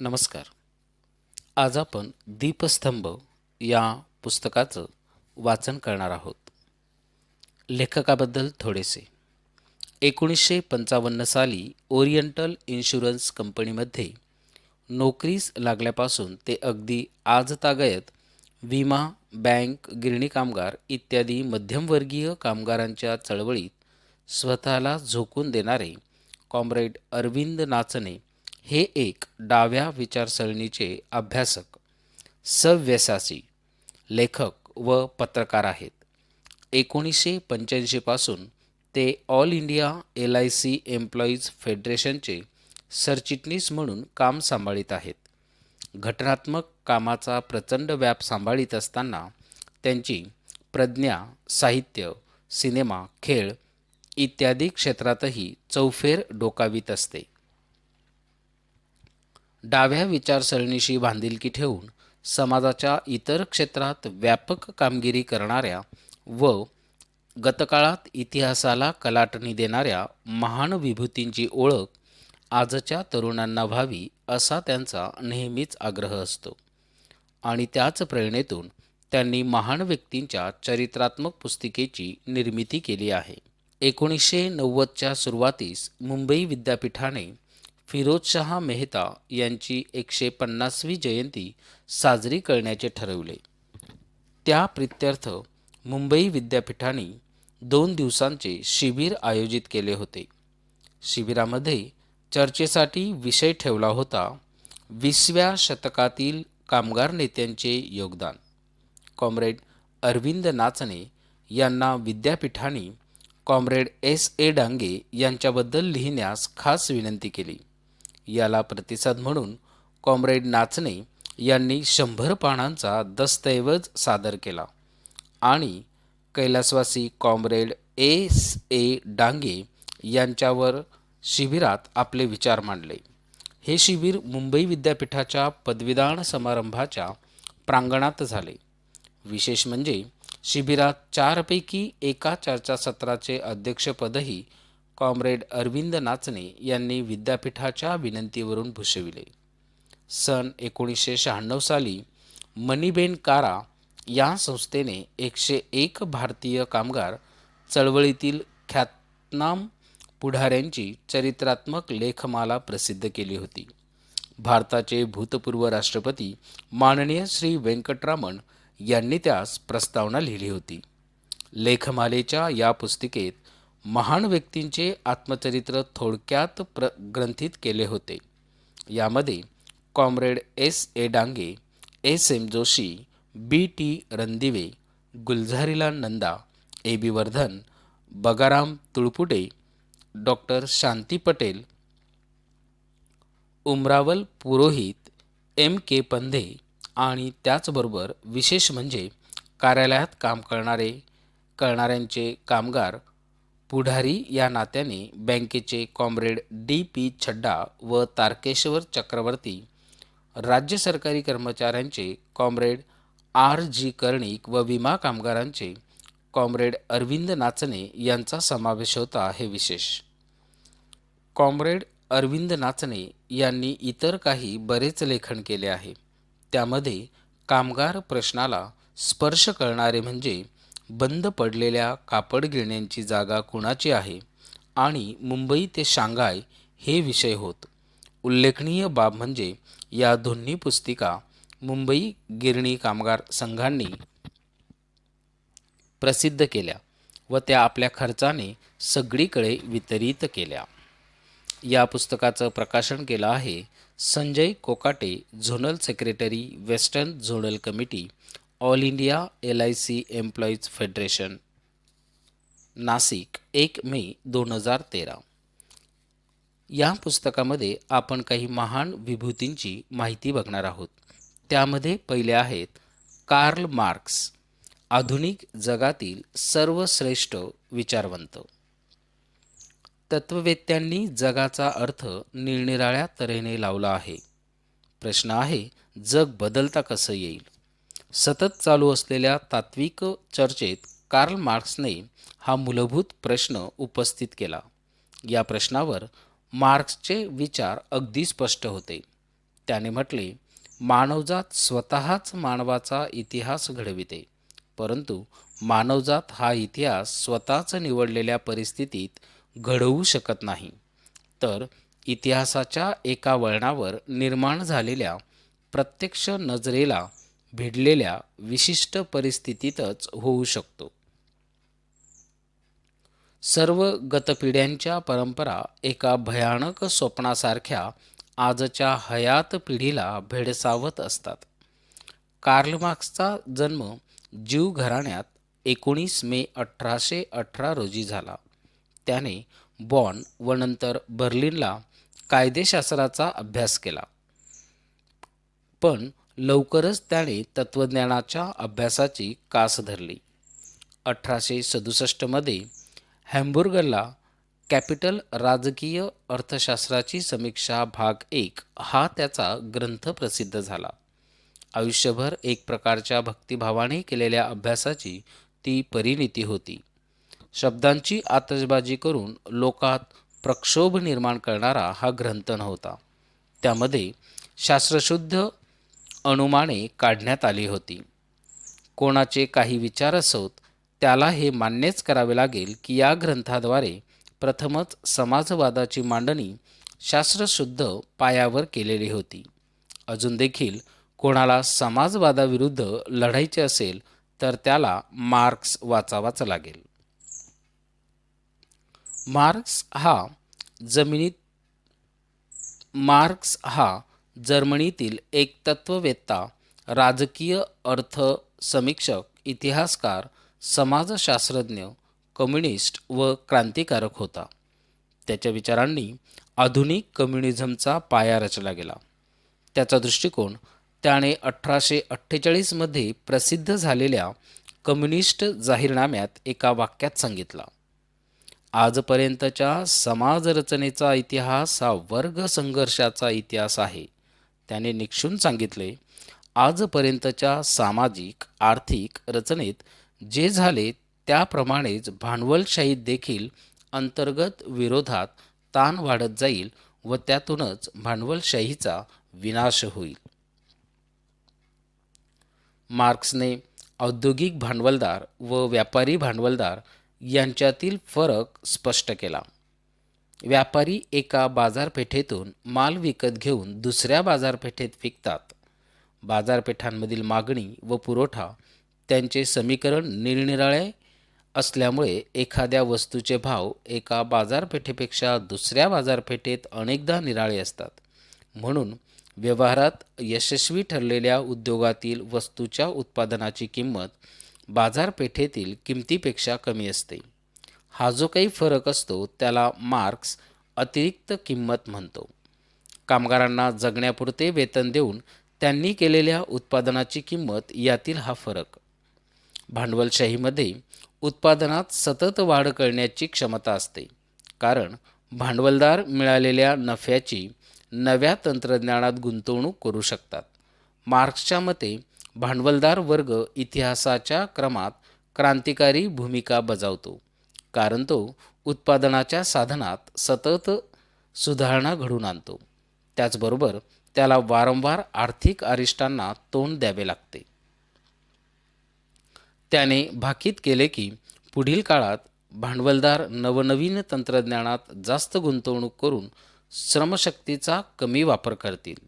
नमस्कार. आज आपण दीपस्तंभ या पुस्तकाचं वाचन करणार आहोत. लेखकाबद्दल थोडेसे. एकोणीसशे पंचावन्न साली ओरिएंटल इन्शुरन्स कंपनीमध्ये नोकरीस लागल्यापासून ते अगदी आजतागयत विमा बँक गिरणी कामगार इत्यादी मध्यमवर्गीय कामगारांच्या चळवळीत स्वतःला झोकून देणारे कॉम्रेड अरविंद नाचणे हे एक डाव्या विचारसरणीचे अभ्यासक सव्यसाची लेखक व पत्रकार आहेत. एकोणीसशे पंच्याऐंशीपासून ते all India L I C employees फेडरेशनचे सरचिटणीस म्हणून काम सांभाळीत आहेत. घटनात्मक कामाचा प्रचंड व्याप सांभाळीत असताना त्यांची प्रज्ञा साहित्य सिनेमा खेळ इत्यादी क्षेत्रातही चौफेर डोकावीत असते. डाव्या विचारसरणीशी बांधिलकी ठेवून समाजाच्या इतर क्षेत्रात व्यापक कामगिरी करणाऱ्या व गतकाळात इतिहासाला कलाटणी देणाऱ्या महान विभूतींची ओळख आजच्या तरुणांना व्हावी असा त्यांचा नेहमीच आग्रह असतो. आणि त्याच प्रेरणेतून त्यांनी महान व्यक्तींच्या चरित्रात्मक पुस्तिकेची निर्मिती केली आहे. एकोणीसशे नव्वदच्या सुरुवातीस मुंबई विद्यापीठाने फिरोजशहा मेहता यांची एकशे पन्नासवी जयंती साजरी करण्याचे ठरवले. त्या प्रित्यर्थ मुंबई विद्यापीठाने दोन दिवसांचे शिबिर आयोजित केले होते. शिबिरामध्ये चर्चेसाठी विषय ठेवला होता विसव्या शतकातील कामगार नेत्यांचे योगदान. कॉम्रेड अरविंद नाचणे यांना विद्यापीठाने कॉम्रेड एस ए डांगे यांच्याबद्दल लिहिण्यास खास विनंती केली. याला प्रतिसाद म्हणून कॉम्रेड नाचणे यांनी शंभर पानांचा दस्तऐवज सादर केला. आणि कैलासवासी कॉम्रेड एस ए डांगे यांच्यावर शिबिरात आपले विचार मांडले. हे शिबिर मुंबई विद्यापीठाच्या पदवीदान समारंभाच्या प्रांगणात झाले. विशेष म्हणजे शिबिरात चारपैकी एका चर्चासत्राचे अध्यक्षपदही कॉम्रेड अरविंद नाचणे यांनी विद्यापीठाच्या विनंतीवरून भूषविले. सन एकोणीसशे शहाण्णव साली मणिबेन कारा या संस्थेने एकशे एक भारतीय कामगार चळवळीतील ख्यातनाम पुढाऱ्यांची चरित्रात्मक लेखमाला प्रसिद्ध केली होती. भारताचे भूतपूर्व राष्ट्रपती माननीय श्री व्यंकटरामन यांनी त्यास प्रस्तावना लिहिली होती. लेखमालेच्या या पुस्तिकेत महान व्यक्तींचे आत्मचरित्र थोडक्यात प्र ग्रंथित केले होते. यामध्ये comrade S A Dange S M Joshi B T Ranadive Gulzarilal Nanda A B Bardhan Bagaram Tulpule doctor Shanti Patel Umraval Purohit M K Pandhe आणि त्याचबरोबर विशेष म्हणजे कार्यालयात काम करणारे करणाऱ्यांचे कामगार पुढारी या नात्याने बँकेचे कॉम्रेड डी पी छड्डा व तारकेश्वर चक्रवर्ती राज्य सरकारी कर्मचाऱ्यांचे कॉम्रेड आर जी कर्णिक व विमा कामगारांचे कॉम्रेड अरविंद नाचणे यांचा समावेश होता हे विशेष. कॉम्रेड अरविंद नाचणे यांनी इतर काही बरेच लेखन केले आहे. त्यामध्ये कामगार प्रश्नाला स्पर्श करणारे म्हणजे बंद पडलेल्या कापड गिरण्यांची जागा कुणाची आहे? आणि मुंबई ते शांघाय हे विषय होत. उल्लेखनीय बाब म्हणजे या दोन्ही पुस्तिका मुंबई गिरणी कामगार संघांनी प्रसिद्ध केल्या व त्या आपल्या खर्चाने सगळीकडे वितरित केल्या. या पुस्तकाचं प्रकाशन केलं आहे Sanjay Kokate zonal secretary western zonal committee all India L I C employees federation Nashik एक मे दोन हजार तेरा. या पुस्तकामध्ये आपण काही महान विभूतींची माहिती बघणार आहोत. त्यामध्ये पहिले आहेत कार्ल मार्क्स आधुनिक जगातील सर्वश्रेष्ठ विचारवंत. तत्ववेत्यांनी जगाचा अर्थ निरनिराळ्या तऱ्हेने लावला आहे. प्रश्न आहे जग बदलता कसं येईल? सतत चालू असलेल्या तात्विक चर्चेत कार्ल मार्क्सने हा मूलभूत प्रश्न उपस्थित केला. या प्रश्नावर मार्क्सचे विचार अगदी स्पष्ट होते. त्याने म्हटले मानवजात स्वतःच मानवाचा इतिहास घडविते. परंतु मानवजात हा इतिहास स्वतःच निवडलेल्या परिस्थितीत घडवू शकत नाही. तर इतिहासाच्या एका वळणावर निर्माण झालेल्या प्रत्यक्ष नजरेला भिडलेल्या विशिष्ट परिस्थितीतच होऊ शकतो. सर्व गतपिढ्यांच्या परंपरा एका भयानक स्वप्नासारख्या आजच्या हयात पिढीला भेडसावत असतात. कार्ल मार्क्सचा जन्म जीव घराण्यात एकोणीस मे अठराशे अठरा रोजी झाला. त्याने बॉन व नंतर बर्लिनला कायदेशास्त्राचा अभ्यास केला. पण लवकरच त्याने तत्त्वज्ञानाच्या अभ्यासाची कास धरली. अठराशे सदुसष्टमध्ये हॅम्बुर्गरला कॅपिटल राजकीय अर्थशास्त्राची समीक्षा भाग एक हा त्याचा ग्रंथ प्रसिद्ध झाला. आयुष्यभर एक प्रकारच्या भक्तिभावाने केलेल्या अभ्यासाची ती परिणिती होती. शब्दांची आतषबाजी करून लोकात प्रक्षोभ निर्माण करणारा हा ग्रंथ नव्हता. त्यामध्ये शास्त्रशुद्ध अनुमाने काढण्यात आली होती. कोणाचे काही विचार असोत त्याला हे मान्यच करावे लागेल की या ग्रंथाद्वारे प्रथमच समाजवादाची मांडणी शास्त्रशुद्ध पायावर केलेली होती. अजून देखील कोणाला समाजवादाविरुद्ध लढायचे असेल तर त्याला मार्क्स वाचावाच लागेल. मार्क्स हा जमिनीत मार्क्स हा जर्मनीतील एक तत्ववेत्ता राजकीय अर्थ समीक्षक इतिहासकार समाजशास्त्रज्ञ कम्युनिस्ट व क्रांतिकारक होता. त्याच्या विचारांनी आधुनिक कम्युनिझमचा पाया रचला गेला. त्याचा दृष्टिकोन त्याने अठराशे अठ्ठेचाळीसमध्ये प्रसिद्ध झालेल्या कम्युनिस्ट जाहीरनाम्यात एका वाक्यात सांगितला. आजपर्यंतच्या समाजरचनेचा इतिहास हा वर्ग संघर्षाचा इतिहास आहे. त्याने निक्षून सांगितले आजपर्यंतच्या सामाजिक आर्थिक रचनेत जे झाले त्याप्रमाणेच भांडवलशाहीत देखील अंतर्गत विरोधात ताण वाढत जाईल व त्यातूनच भांडवलशाहीचा विनाश होईल. मार्क्सने औद्योगिक भांडवलदार व व्यापारी भांडवलदार यांच्यातील फरक स्पष्ट केला. व्यापारी एका बाजारपेठेतून माल विकत घेऊन दुसऱ्या बाजारपेठेत विकतात. बाजारपेठांमधील मागणी व पुरवठा त्यांचे समीकरण निरनिराळे असल्यामुळे एखाद्या वस्तूचे भाव एका बाजारपेठेपेक्षा दुसऱ्या बाजारपेठेत अनेकदा निराळे असतात. म्हणून व्यवहारात यशस्वी ठरलेल्या उद्योगातील वस्तूच्या उत्पादनाची किंमत बाजारपेठेतील किमतीपेक्षा कमी असते. हा जो काही फरक असतो त्याला मार्क्स अतिरिक्त किंमत म्हणतो. कामगारांना जगण्यापुरते वेतन देऊन त्यांनी केलेल्या उत्पादनाची किंमत यातील हा फरक. भांडवलशाहीमध्ये उत्पादनात सतत वाढ करण्याची क्षमता असते कारण भांडवलदार मिळालेल्या नफ्याची नव्या तंत्रज्ञानात गुंतवणूक करू शकतात. मार्क्सच्या मते भांडवलदार वर्ग इतिहासाच्या क्रमात क्रांतिकारी भूमिका बजावतो. कारण तो उत्पादनाच्या साधनात सतत सुधारणा घडून आणतो. त्याचबरोबर त्याला वारंवार आर्थिक अरिष्टांना तोंड द्यावे लागते. त्याने भाकीत केले की पुढील काळात भांडवलदार नवनवीन तंत्रज्ञानात जास्त गुंतवणूक करून श्रमशक्तीचा कमी वापर करतील.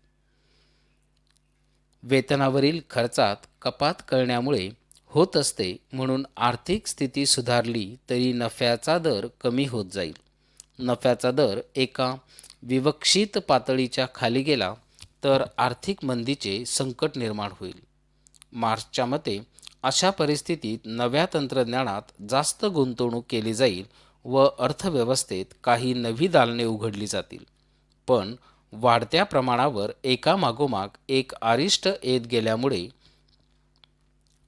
वेतनावरील खर्चात कपात करण्यामुळे होत असते म्हणून आर्थिक स्थिती सुधारली तरी नफ्याचा दर कमी होत जाईल. नफ्याचा दर एका विवक्षित पातळीच्या खाली गेला तर आर्थिक मंदीचे संकट निर्माण होईल. मार्चच्या मते अशा परिस्थितीत नव्या तंत्रज्ञानात जास्त गुंतवणूक केली जाईल व अर्थव्यवस्थेत काही नवी दालने उघडली जातील. पण वाढत्या प्रमाणावर एका मागोमाग एक आरिष्ट येत गेल्यामुळे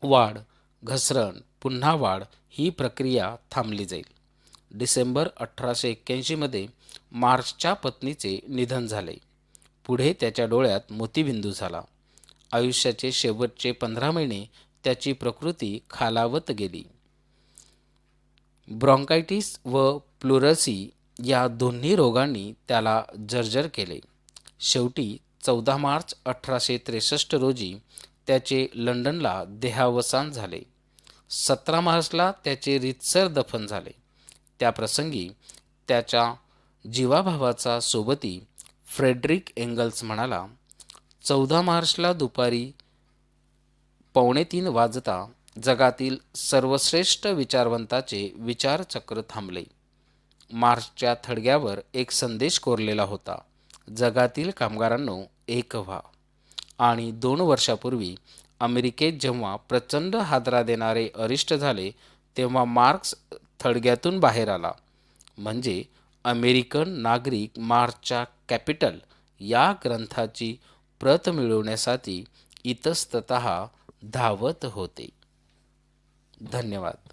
वाढ घसरण पुन्हा वाढ ही प्रक्रिया थांबली जाईल. डिसेंबर अठराशे एक्क्याऐंशीमध्ये मार्चच्या पत्नीचे निधन झाले. पुढे त्याच्या डोळ्यात मोतीबिंदू झाला. आयुष्याचे शेवटचे पंधरा महिने त्याची प्रकृती खालावत गेली. ब्रॉन्कायटिस व प्लुरसी या दोन्ही रोगांनी त्याला जर्जर केले. शेवटी चौदा मार्च अठराशे त्रेसष्ट रोजी त्याचे लंडनला देहावसान झाले. सतरा मार्चला त्याचे रीतसर दफन झाले. त्याप्रसंगी त्याच्या जीवाभावाचा सोबती फ्रेडरिक एंगल्स म्हणाला चौदा मार्चला दुपारी पावणे तीन वाजता जगातील सर्वश्रेष्ठ विचारवंताचे विचारचक्र थांबले. मार्चच्या थडग्यावर एक संदेश कोरलेला होता. जगातील कामगारांनो एक व्हा. आणि दोन वर्षापूर्वी अमेरिकेत जेव्हा प्रचंड हादरा देणारे अरिष्ट झाले तेव्हा मार्क्स थडग्यातून बाहेर आला. म्हणजे अमेरिकन नागरिक मार्चच्या कॅपिटल या ग्रंथाची प्रत मिळवण्यासाठी इतस्तत धावत होते. धन्यवाद.